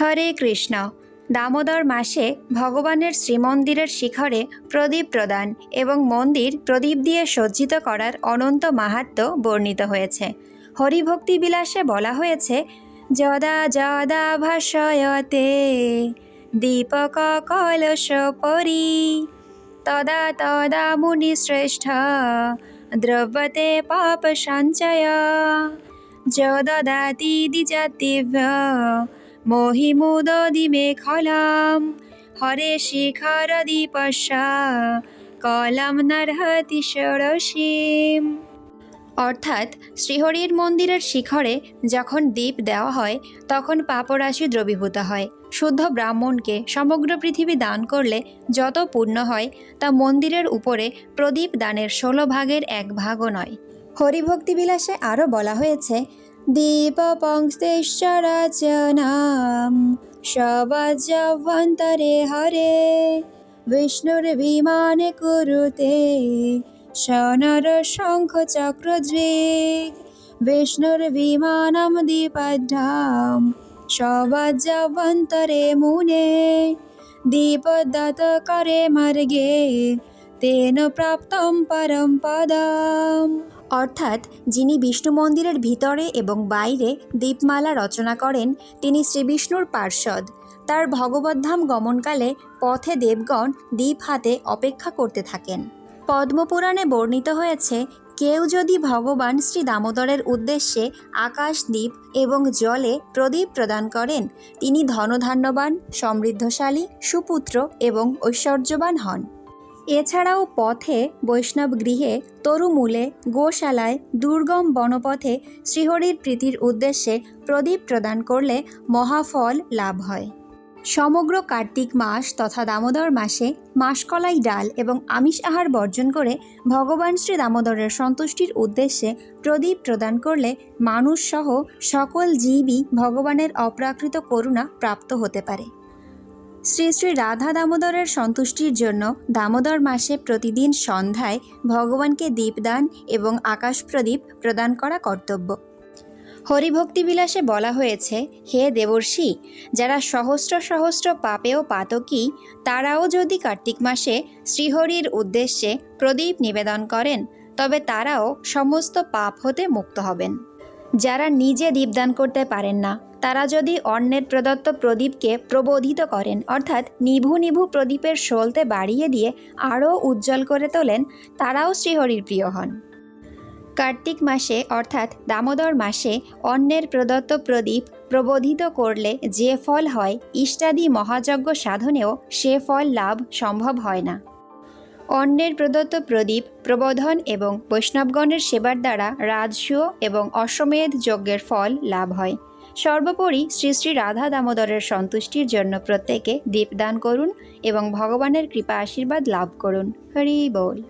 হরে কৃষ্ণ। দামোদর মাসে ভগবানের শ্রীমন্দিরের শিখরে প্রদীপ প্রদান এবং মন্দির প্রদীপ দিয়ে সজ্জিত করার অনন্ত মাহাত্ম্য বর্ণিত হয়েছে। হরিভক্তি বিলাসে বলা হয়েছে, যদা যদা ভাষয়তে দীপক কলস পরি, তদা তদা মুনিশ্রেষ্ঠ দ্রব্যতে পাপ সঞ্চয় যদাতি দ্বিজাতিভ্য মোহিমুদদি মেখলাম হরে শিখর দীপস্যা কলম নরহতি ষোড়শীম অর্থাৎ শ্রীহরির মন্দিরের শিখরে যখন দ্বীপ দেওয়া হয় তখন পাপরাশি দ্রবীভূত হয়। শুদ্ধ ব্রাহ্মণকে সমগ্র পৃথিবী দান করলে যত পুণ্য হয় তা মন্দিরের উপরে প্রদীপ দানের ষোলো ভাগের এক ভাগও নয়। হরিভক্তি বিলাসে আরও বলা হয়েছে দীপ পংস্তেশ্বরাচনাম সবাজভন্তরে হরে। বিষ্ণুর বিমানে কুরুতে, সনর শঙ্খ চক্রদৃগ বিষ্ণুর বিমানম দীপাঢ্যাম সবাজভন্তরে মুনে। দীপদত অর্থাৎ যিনি বিষ্ণু মন্দিরের ভিতরে এবং বাইরে দীপমালা রচনা করেন, তিনি শ্রীবিষ্ণুর পার্ষদ তার ভগবদ্ধাম গমনকালে পথে দেবগণ দ্বীপ হাতে অপেক্ষা করতে থাকেন। পদ্মপুরাণে বর্ণিত হয়েছে, কেউ যদি ভগবান শ্রী দামোদরের উদ্দেশ্যে আকাশ দ্বীপ এবং জলে প্রদীপ প্রদান করেন, তিনি ধনধান্যবান, সমৃদ্ধশালী, সুপুত্র এবং ঐশ্বর্যবান হন। এছাড়াও পথে, বৈষ্ণব গৃহে, তরুমূলে, গোশালায়, দুর্গম বনপথে শ্রীহরির প্রীতির উদ্দেশ্যে প্রদীপ প্রদান করলে মহাফল লাভ হয়। সমগ্র কার্তিক মাস তথা দামোদর মাসে মাসকলাই ডাল এবং আমিষ আহার বর্জন করে ভগবান শ্রী দামোদরের সন্তুষ্টির উদ্দেশ্যে প্রদীপ প্রদান করলে মানুষসহ সকল জীবই ভগবানের অপ্রাকৃত করুণা প্রাপ্ত হতে পারে। শ্রী শ্রী রাধা দামোদরের সন্তুষ্টির জন্য দামোদর মাসে প্রতিদিন সন্ধ্যায় ভগবানকে দীপদান এবং আকাশ প্রদীপ প্রদান করা কর্তব্য। হরিভক্তি বিলাসে বলা হয়েছে, হে দেবর্ষি, যারা সহস্র সহস্র পাপেও পাতকী, তারাও যদি কার্তিক মাসে শ্রীহরির উদ্দেশ্যে প্রদীপ নিবেদন করেন, তবে তারাও সমস্ত পাপ হতে মুক্ত হবেন। যারা নিজে দীপদান করতে পারেন না, তারা যদি অন্যের প্রদত্ত প্রদীপকে প্রবোধিত করেন, অর্থাৎ নিভু নিভু প্রদীপের সলতে বাড়িয়ে দিয়ে আরও উজ্জ্বল করে তোলেন, তারাও শ্রীহরির প্রিয় হন। কার্তিক মাসে, অর্থাৎ দামোদর মাসে অন্যের প্রদত্ত প্রদীপ প্রবোধিত করলে যে ফল হয়, ইষ্টাদি মহাযজ্ঞ সাধনেও সে ফল লাভ সম্ভব হয় না। অন্যের প্রদত্ত প্রদীপ, প্রবোধন এবং বৈষ্ণবগণের সেবার দ্বারা রাজসূয় এবং অশ্বমেধ যজ্ঞের ফল লাভ হয়। সর্বোপরি শ্রী শ্রী রাধা দামোদরের সন্তুষ্টির জন্য প্রত্যেকে দীপদান করুন এবং ভগবানের কৃপা আশীর্বাদ লাভ করুন। হরি বল।